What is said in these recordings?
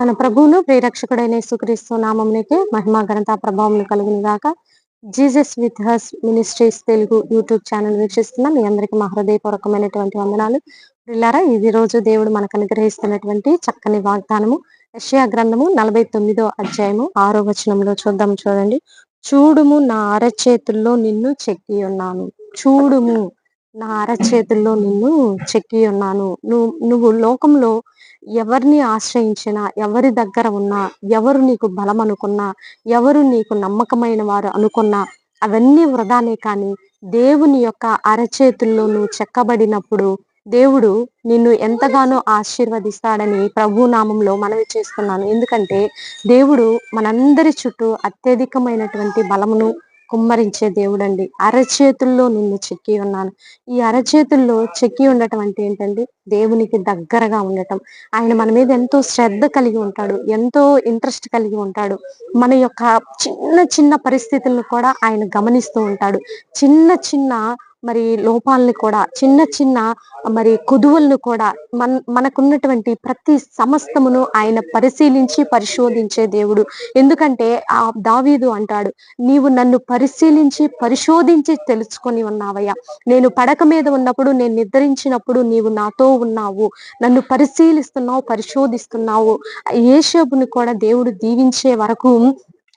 మన ప్రభువును ప్రియరక్షకుడైన యేసుక్రీస్తు నామంనికి మహిమా ఘనత ప్రభావం కలుగును గాక. Jesus with his ministries Telugu YouTube channel వీక్షిస్తున్న మీ అందరికీ మా హృదయపూర్వకమైనటువంటి వందనాలు. పిల్లారా ఇది రోజు దేవుడు మనకు అనుగ్రహిస్తున్నటువంటి చక్కని వాగ్దానము. యషయా గ్రంథము నలభై తొమ్మిదో అధ్యాయము ఆరో వచనంలో చూద్దాం చూడండి. చూడుము నా అరచేతుల్లో నిన్ను చెక్కి ఉన్నాను. చూడుము నా అరచేతుల్లో నిన్ను చెక్కి ఉన్నాను. నువ్వు నువ్వు లోకంలో ఎవరిని ఆశ్రయించినా ఎవరి దగ్గర ఉన్నా ఎవరు నీకు బలం అనుకున్నా ఎవరు నీకు నమ్మకమైన వారు అనుకున్నా అవన్నీ వృధానే కానీ దేవుని యొక్క అరచేతుల్లో నువ్వు చెక్కబడినప్పుడు దేవుడు నిన్ను ఎంతగానో ఆశీర్వదిస్తాడని ప్రభు నామంలో మనవి చేస్తున్నాను. ఎందుకంటే దేవుడు మనందరి చుట్టూ అత్యధికమైనటువంటి బలమును కుమ్మరించే దేవుడండి. అరచేతుల్లో నిన్ను చెక్కి ఉన్నాను. ఈ అరచేతుల్లో చెక్కి ఉండటం అంటే ఏంటండి? దేవునికి దగ్గరగా ఉండటం. ఆయన మన మీద ఎంతో శ్రద్ధ కలిగి ఉంటాడు. ఎంతో ఇంట్రెస్ట్ కలిగి ఉంటాడు. మన యొక్క చిన్న చిన్న పరిస్థితులను కూడా ఆయన గమనిస్తూ ఉంటాడు. చిన్న చిన్న మరి లోపాలని కూడా చిన్న చిన్న మరి కుదువులను కూడా మన మనకున్నటువంటి ప్రతి సమస్తమును ఆయన పరిశీలించి పరిశోధించే దేవుడు. ఎందుకంటే ఆ దావీదు అంటాడు నీవు నన్ను పరిశీలించి పరిశోధించి తెలుసుకొని ఉన్నావయ్యా. నేను పడక మీద ఉన్నప్పుడు నేను నిద్రించినప్పుడు నీవు నాతో ఉన్నావు. నన్ను పరిశీలిస్తున్నావు పరిశోధిస్తున్నావు. ఏషబుని కూడా దేవుడు దీవించే వరకు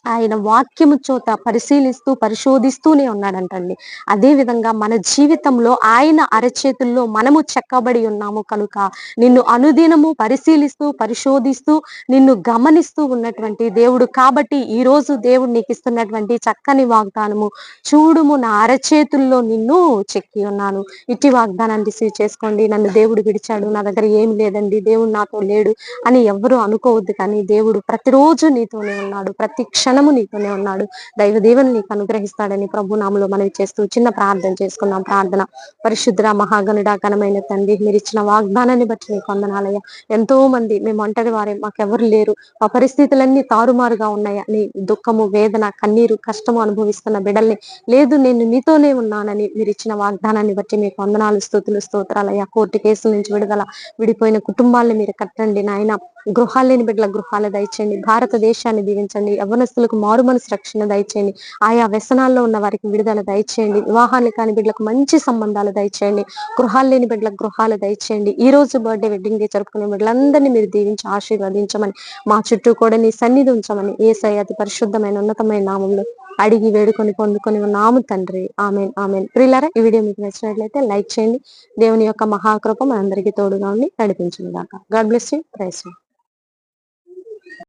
ఆయన వాక్యము చోత పరిశీలిస్తూ పరిశోధిస్తూనే ఉన్నాడంటండి. అదే విధంగా మన జీవితంలో ఆయన అరచేతుల్లో మనము చెక్కబడి ఉన్నాము కనుక నిన్ను అనుదినము పరిశీలిస్తూ పరిశోధిస్తూ నిన్ను గమనిస్తూ ఉన్నటువంటి దేవుడు కాబట్టి ఈ రోజు దేవుడు నీకు ఇస్తున్నటువంటి చక్కని వాగ్దానము చూడుము నా అరచేతుల్లో నిన్ను చెక్కి ఉన్నాను. ఇట్టి వాగ్దానాన్ని రిసీవ్ చేసుకోండి. నన్ను దేవుడు విడిచాడు నా దగ్గర ఏం లేదండి దేవుడు నాతో లేడు అని ఎవరు అనుకోవద్దు కానీ దేవుడు ప్రతిరోజు నీతోనే ఉన్నాడు. ప్రతి క్షణము నీతోనే ఉన్నాడు. దైవ దేవుని నీకు అనుగ్రహిస్తాడని ప్రభు నామలో మనవి చేస్తూ చిన్న ప్రార్థన చేసుకున్నాం ప్రార్థన. పరిశుద్ర మహాగణుడ ఘనమైన తండ్రి మీరు ఇచ్చిన వాగ్దానాన్ని బట్టి నీకు వందనాలయ్య. ఎంతో మంది మేము ఒంటరి వారే మాకెవరు లేరు. మా పరిస్థితులన్నీ తారుమారుగా ఉన్నాయా? నీ దుఃఖము వేదన కన్నీరు కష్టము అనుభవిస్తున్న బిడల్ని లేదు నేను నీతోనే ఉన్నానని మీరు ఇచ్చిన వాగ్దానాన్ని బట్టి మీకు వందనాలు స్థుతులు స్తోత్రాలయ్యా. కోర్టు కేసుల నుంచి విడుదల విడిపోయిన కుటుంబాలను మీరు కట్టండి నాయన. గృహాలు లేని బిడ్డల గృహాలు దయచేయండి. భారతదేశాన్ని దీవించండి. యవనస్తులకు మారు మనసు రక్షణ దయచేయండి. ఆయా వ్యసనాల్లో ఉన్న వారికి విడుదల దయచేయండి. వివాహాలు కాని బిడ్డలకు మంచి సంబంధాలు దయచేయండి. గృహాలు లేని బిడ్డలకు గృహాలు దయచేయండి. ఈ రోజు బర్త్డే వెడ్డింగ్ డే జరుపుకునే బిడ్డలందరినీ మీరు దీవించి ఆశీర్వదించమని మా చుట్టూ కూడా నీ సన్నిధి ఉంచమని ఏ అతి పరిశుద్ధమైన ఉన్నతమైన నామంలో అడిగి వేడుకొని పొందుకొని ఉన్నాము తండ్రి. Amen amen. ప్రిల్లరా ఈ వీడియో మీకు నచ్చినట్లయితే లైక్ చేయండి. దేవుని యొక్క మహాకృప మనందరికీ తోడుగా ఉండి నడిపించింది దాకా గాడ్ బ్లెస్ యూ. ప్రైస్